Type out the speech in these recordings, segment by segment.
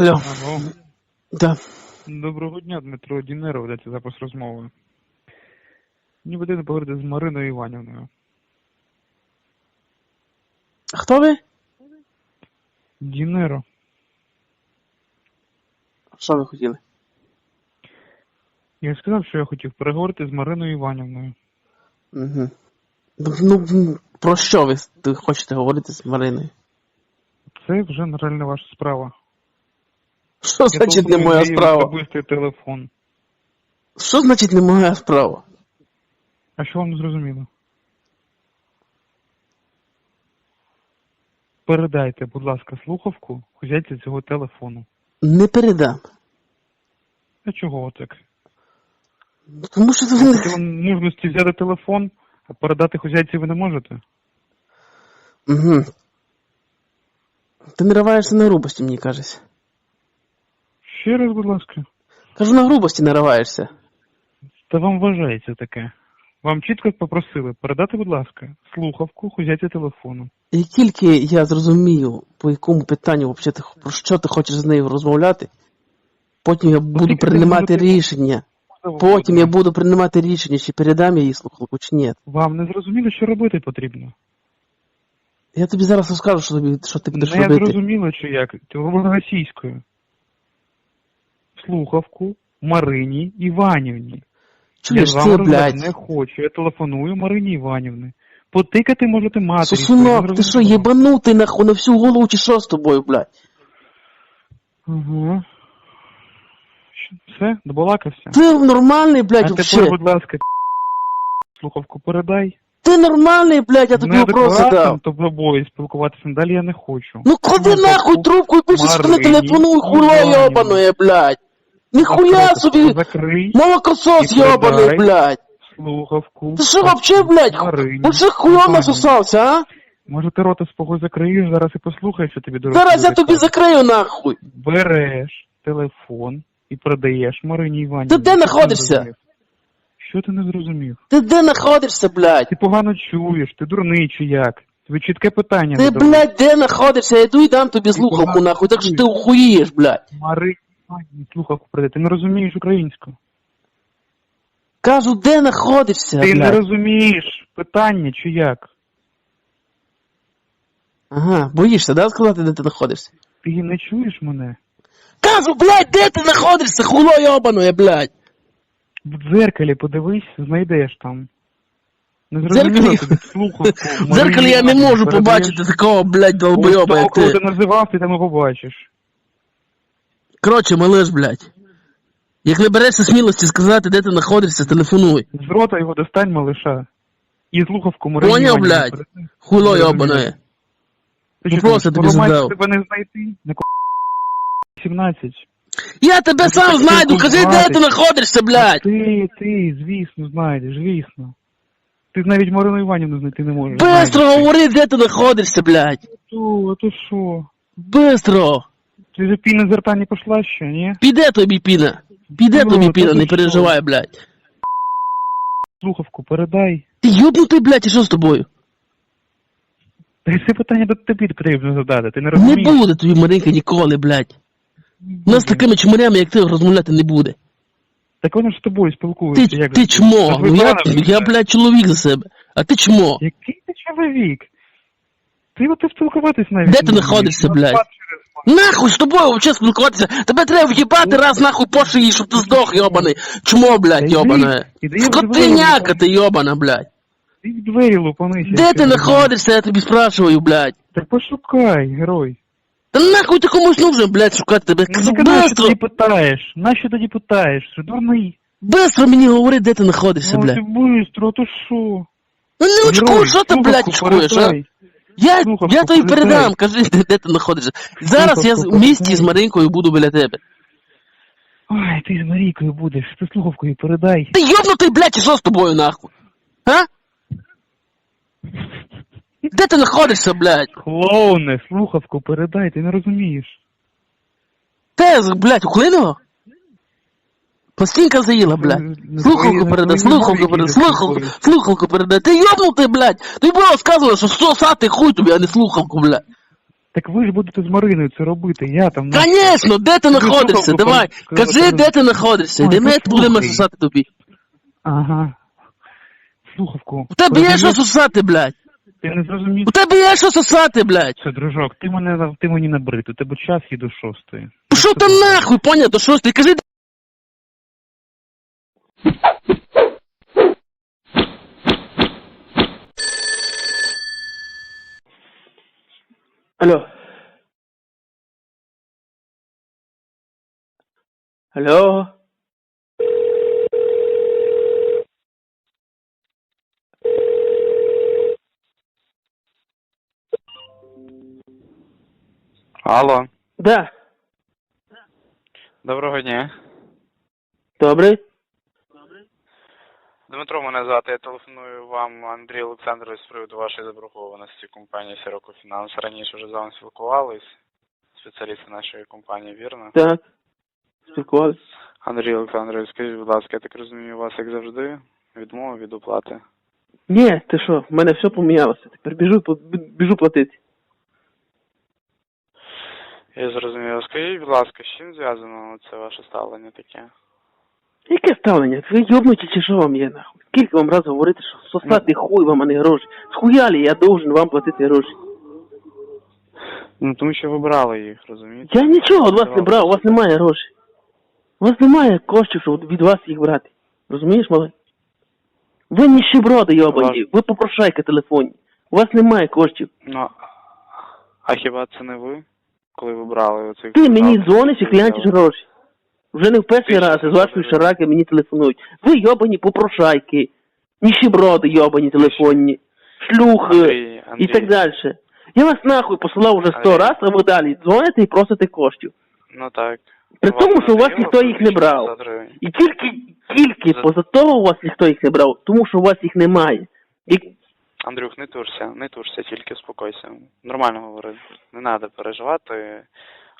Алло, Алло. да. Доброго дня, Дмитро Дінеров, ведеться запис розмови. Мені потрібно поговорити з Мариною Іванівною. Хто ви? Дінеро. Що ви хотіли? Я сказав, що я хотів переговорити з Мариною Іванівною. Угу. Ну, ну, про що ви хочете говорити з Мариною? Це вже, на жаль, ваша справа. Що значить не моя справа? Телефон. Що значить не моя справа? А що вам не зрозуміло? Передайте, будь ласка, слухавку хазяйці цього телефону. Не передам. А чого так? Тому що Ви ви... хотіли мужності взяти телефон, а передати хазяйці ви не можете? Угу. Ти нариваєшся на грубості, мені кажеться. Ще раз, будь ласка. Кажу, на грубості нариваєшся. Та вам вважається таке. Вам чітко попросили передати, будь ласка, слухавку хазяйці телефону. І тільки я зрозумію, по якому питанню взагалі про що ти хочеш з нею розмовляти, потім я буду ти приймати можете- рішення. Потім я буду приймати рішення, чи передам я їй слухалку, чи ні. Вам не зрозуміло, що робити потрібно. Я тобі зараз розкажу, що тобі, що ти будеш Не робити. зрозуміло, чи як. Ти говорила російською. Слухавку Марині Іванівні. Я з вами це, блядь. не хочу. Я телефоную Марині Іванівні. Потикати можете матері. Сосунок, ти що, єбанутий нахуй на всю голову чи що з тобою, блядь? Ага. Все, добалакався? Ти нормальний, а блядь, тепер, вообще. будь ласка, слухавку передай. Ти нормальний, блядь, я тобі вопроси дав. Неадекватним тобою спілкуватися далі я не хочу. Ну Ну, нахуй трубку і пишеш, що не Марині телефонуй, хуйло Іванівні. йобаное, блядь. Ніхуя собі, Закрий молокосос йобаний, блядь. слухавку. Ти що вообще, блядь, Марині вообще хуйло Іванівні. насосався, а? Може ти рота спокою закриєш, зараз і послухаєш, що тобі дорого. Зараз я тобі закрию нахуй. Береш телефон і продаєш Марині Іванівні. Ти де Що знаходишся? Що ти не зрозумів? Ти де знаходишся, блядь? Ти погано чуєш, ти дурний чи як? Тобі чітке питання Ти, задав. блядь, де знаходишся? Я йду і дам тобі слухавку, нахуй, так що ти чуєш. охуєш, блядь. Марині Іванівні слухавку продай. Ти не розумієш українську. Кажу, де знаходишся, Ти не блядь? розумієш питання чи як? Ага, боїшся, да, сказати, де ти знаходишся? Ти не чуєш мене? Кажу, блядь, де ти знаходишся, хуйло йобаное, блядь? В дзеркалі подивись, знайдеш там. Не дзеркалі- зрозуміло тобі слухавку. В дзеркалі я не можу побачити такого, блядь, долбойоба, як ти. ти називав, ти там і побачиш. Коротше, малиш, блядь. Як не берешся смілості сказати, де ти знаходишся, телефонуй. З рота його достань, малиша. І слухавку Марині Поняв, блядь? Хуйло йобане. Ти що Вопроси тобі задав. тебе не знайти? Не 17. Я тебе Ну, сам знайду, ти кажи, де ти знаходишся, блядь. Ти, ти, звісно, знайдеш, звісно. Ти навіть Марину Іванівну знайти не можеш. Бистро говори, де ти знаходишся, блядь. Що, а то що? Бистро. Ти вже піна з рта не пішла ще, ні? Піде тобі піна. Піде Ну, тобі то піна, ти не що? переживай, блядь. Слухавку передай. Ти йобнутий, блядь, і що з тобою? Та це питання до тобі потрібно задати, ти не Не розумієш? буде тобі, Маринка, ніколи, блядь. У нас з такими чмарями, як ти, розмовляти не буде. Так вони ж з тобою спілкуються. Ти, як ти же? чмо, ну я, я, блядь, чоловік за себе. А ти чмо. Який ти чоловік? Ти от ти спілкуватись навіть Де ти знаходишся, Ну, блядь? Нахуй з тобою вообще спілкуватися. Тебе треба в'їбати раз нахуй по шиї, щоб ти здох, йобаний. Чмо, блядь, йобане. Скотиняка ти, йобана, блядь. Ти в двері лупанися. Де ти знаходишся, я тобі спрашиваю, блядь. Так пошукай, герой. Та нахуй ти комусь нужен, блядь, шукати тебе. Ну, нащо тоді питаєш? Нащо тоді питаєш? Що дурний? бистро мені говори, де ти знаходишся, Ну, блядь. ти бистро, а то що? Ну не очкуй, що ти, блядь, очкуєш, а? Я, Слухавку я тобі передам, кажи, де, де ти знаходишся. Зараз я з- в місті з Маринкою буду біля тебе. Ой, ти з Марійкою будеш, ти слухавкою передай. Ти йобнутий, блядь, і що з тобою, нахуй? А? Де ти знаходишся, блядь? Клоуне, слухавку передай, ти не розумієш. Те, блядь, уклинило? Пластинка заїла, блядь. Ну, Слухалку передай, слухалку передай, слухалку, слухалку передай. Ти йобнутий, блядь. Тобі було сказано, що сосати хуй тобі, а не слухалку, блядь. Так ви ж будете з Мариною це робити, я там... Конечно, де ти знаходишся? Давай, кажи, де ти знаходишся, де ми послухай. будемо сосати тобі. Ага. Слухавку. У тебе є що сосати, блядь. Ти не зрозумів. У тебе є що сосати, блядь. Все, дружок, ти мене ти мені набрид, у тебе час є до шостої. Пішов ти нахуй, поняв, до шостої, кажи. Алло. Алло. Алло, Да, доброго дня. добрий. Дмитро мене звати, я телефоную вам Андрій Олександрович з приводу вашої заборгованості компанії Сироко Фінанс. Раніше вже з вами спілкувались. Спеціалісти нашої компанії, вірно? Так. Спілкувалися. Андрій Олександрович, скажіть, будь ласка, я так розумію, у вас як завжди відмова від оплати. Ні, ти що, в мене все помінялося. Тепер біжу, біжу платити. Я зрозумів. Скажіть, будь ласка, з чим зв'язано це ваше ставлення таке? Яке ставлення? Ви йобнуті чи що вам є нахуй? Скільки вам раз говорити, що сосати хуй вам, а не гроші? Схуялі я должен вам платити гроші. Ну тому що ви брали їх, розумієте? Я нічого від вас не брав, у вас немає грошей. У вас немає коштів, щоб від вас їх брати. Розумієш, малий? Ви ніщеброди йобані, ви попрошайка телефонні. У вас немає коштів. Ну, а хіба це не ви? Коли ви брали оцих... Ти мені дзвониш і клянчиш гроші. Вже не в перший Ти раз з вашої шараки мені телефонують. Ви йобані попрошайки, ніщеброди йобані телефонні, шлюхи Андрій, Андрій, і так далі. Я вас нахуй посилав уже сто раз, а ви далі дзвоните і просите коштів. Ну так. При Вам тому, що у вас ніхто їх не брав. 1600 гривень? І тільки, тільки За- поза того у вас ніхто їх не брав, тому що у вас їх немає. І Андрюх, не турся, не турся, тільки успокойся. Нормально говори. Не треба переживати,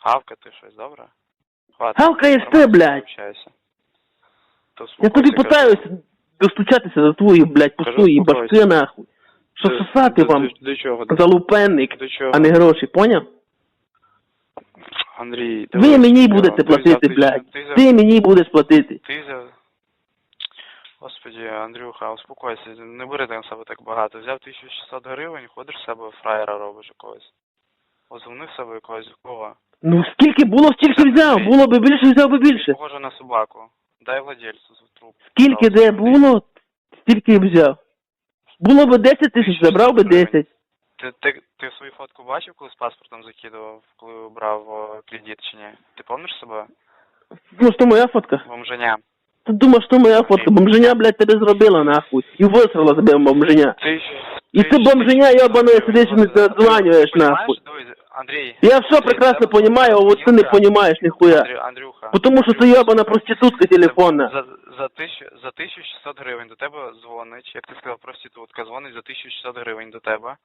гавкати щось, добре? Гавкаєш ти, блядь. я тобі питаюся достучатися до твоєї, блядь, пустої башки нахуй. Що сосати вам залупенник, а не гроші, поняв? Андрій, Ви мені будете платити, блядь. Ти мені будеш платити. ти. Господи, Андрюха, успокойся, не бери там себе так багато. Взяв 1600 гривень, ходиш з себе фраєра робиш якогось. Озвонив себе якогось кого. Ну скільки було, стільки взяв. Було би більше, взяв би більше. Похоже на собаку. Дай владельцу з труп. Скільки де було, стільки і взяв. Було би 10 тисяч, забрав би 10. Ти, ти, ти свою фотку бачив, коли з паспортом закидував, коли брав о, кредит чи ні? Ти пам'ятаєш себе? Ну, що моя фотка? Бомженя. Ти думаєш, що моя фотка? Бомженя, блядь, тебе зробила нахуй. І висрала тебе бомженя. Ти, І ти бомженя йобаної сидиш і не задзванюєш нахуй. Дивись, Андрій. Я все прекрасно понимаю, а вот ты не понимаешь нихуя. Андрю, Андрюха. Потому что ты ебана проститутка телефонна. За, за, тисячу, за 1600 гривень до тебе дзвонить, як ти сказав, проститутка, дзвонить за 1600 гривень до тебе.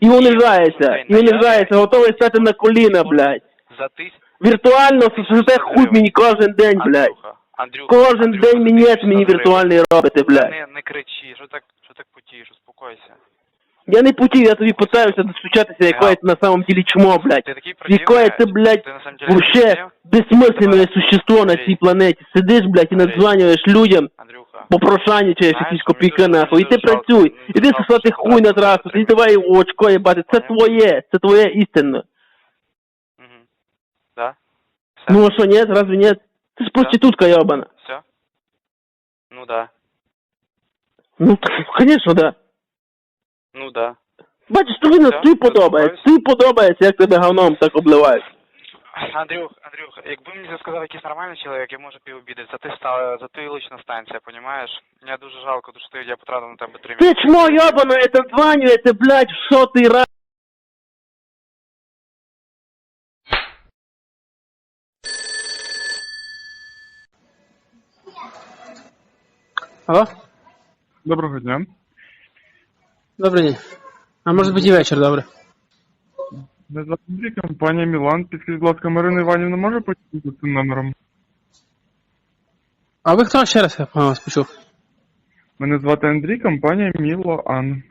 І унижається, і унижається, готовий стати на коліна, блядь. За тис... Віртуально сосете хуй мені кожен день, блядь. Андрюха, Андрюха, Кожен Андрюха, день за мінет 1600 мені гривень. віртуальний робите, блядь. Не, не кричи, що так, що так потієш, успокойся. Я не путів, я тобі питаюся достучатися, якое ти на самом деле чмо, блядь. Ти такий противний, Якое ти, блядь, ти на самом деле вообще против? безсмисленне существо на цій планеті. Сидиш, блядь, і надзванюєш людям, Андрюха. попрошайничаєш Знаєш, якісь копійки нахуй, і ти працюй. Іди сосати хуй на трасу, і давай в очко їбати. Це твоє, це твоє істинно. Угу. Да? Все? Ну а що, ні, разве ні? Ти ж проститутка йобана. Все? Ну да. Ну, звісно, да. Ну да. Бачиш, тобі на Все, тобі подобається, тобі подобається, як тебе говном так обливають. Андрюх, Андрюх, якби мені це сказав якийсь нормальний чоловік, я можу. За ти стала, за ти лична станція, понімаєш? Мені дуже жалко, тому що ти- я потратив на тебе три Ти місяці. чмо йобано, це дзванюється, блядь, в сотий раз. Алло? Доброго дня. Добрий день. А може бути і вечір, добре. Андрій, компанія Мілан. Підкажіть, будь ласка, Марина Іванівна може потягнути цим номером? А ви хто ще раз я вас почув? Мене звати Андрій, компанія Мілоан.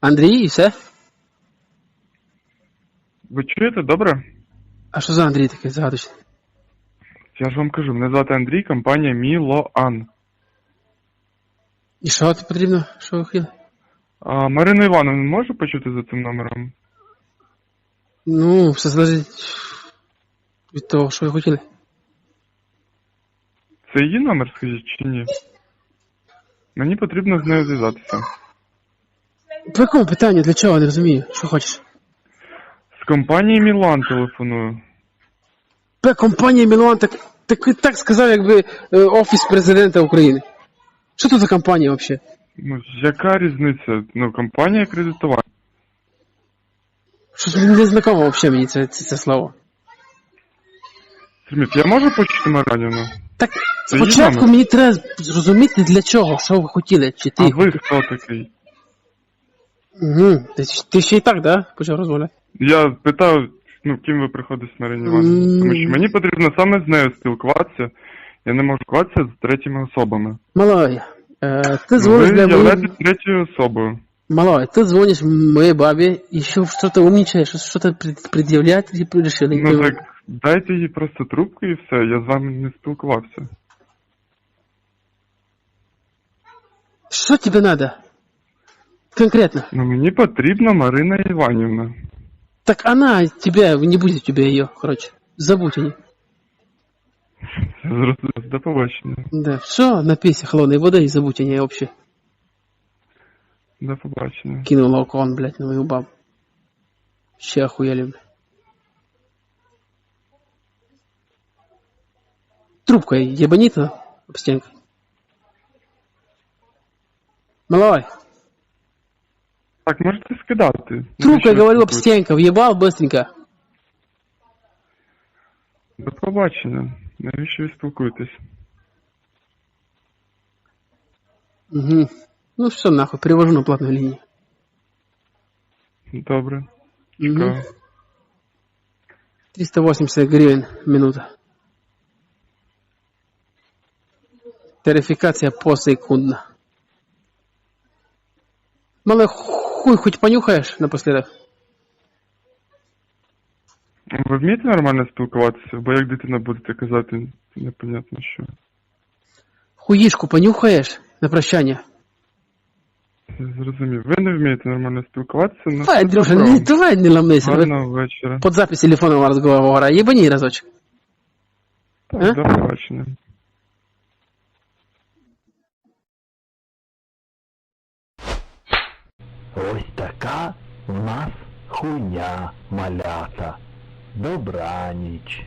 Андрій і все? Ви чуєте, добре? А що за Андрій такий загадочний? Я ж вам кажу, мене звати Андрій, компанія Мілоан. І що тобі потрібно? Що ви хотіли? А Марина Івановна може почути за цим номером? Ну, все залежить від того, що ви хотіли. Це її номер, скажіть, чи ні? Мені потрібно з нею зв'язатися. По якому питанню? Для чого? Не розумію. Що хочеш? З компанії Мілан телефоную. П компанія Мілан так, так, так сказав, якби е, Офіс президента України. Що тут за компанія взагалі? Ну, яка різниця? Ну, компанія кредитування. Щось не знакомо взагалі мені це, це, це слово. Сміт, я можу почути Маранівну? Так Це її спочатку номер? мені треба зрозуміти для чого, що ви хотіли, чи ти. А ви хто такий? Угу. Ти, ти ще і так, да? Почав розмовляти. Я питав, ну, ким ви приходите з Марині Івановною. Тому що мені потрібно саме з нею спілкуватися. Я не можу спілкуватися з третіми особами. Малой, е, ти Ви дзвониш для моей... являєтесь третьою особою. Малой, ты звонишь моей бабе, еще что-то умничаешь, что-то пред- предъявлять или решили? не Ну понимаю. так, дайте їй просто трубку і все, я з вами не спілкувався. Что тебе надо? Конкретно. Ну мені потрібна Марина Іванівна. Так она тебя, не будет у тебя ее, короче. Забудь о ней. До побачення. Да, все, напейся холодной воды и забудь о ней вообще. До побачення. Кинул локон, блядь, на мою бабу. Ще охуели, блядь. Трубкой ебанито об стенку. Малой, Так, можете скидати. трубкой говорю об стенку, въебал быстренько. До побачення. Навіщо ви спілкуєтесь? Угу. Ну все, нахуй, перевожу на платную линию. Добре. Мгм. Чекаю. 380 гривен минута. Тарификация посекундно. Малый хуй хоть понюхаешь напоследок? Ви вмієте нормально спілкуватися? Бо як дитина будете казати, непонятно що. Хуишку понюхаешь на прощание? Я зрозумів. Ви не вмієте нормально спілкуватися, ну Давай, Андрюша, не, давай не ломайся. Гарного вечора. Под запись телефонного разговора. Ебани разочек. Так, А? до побачення. Ось така у нас хуйня малята. Dobranić.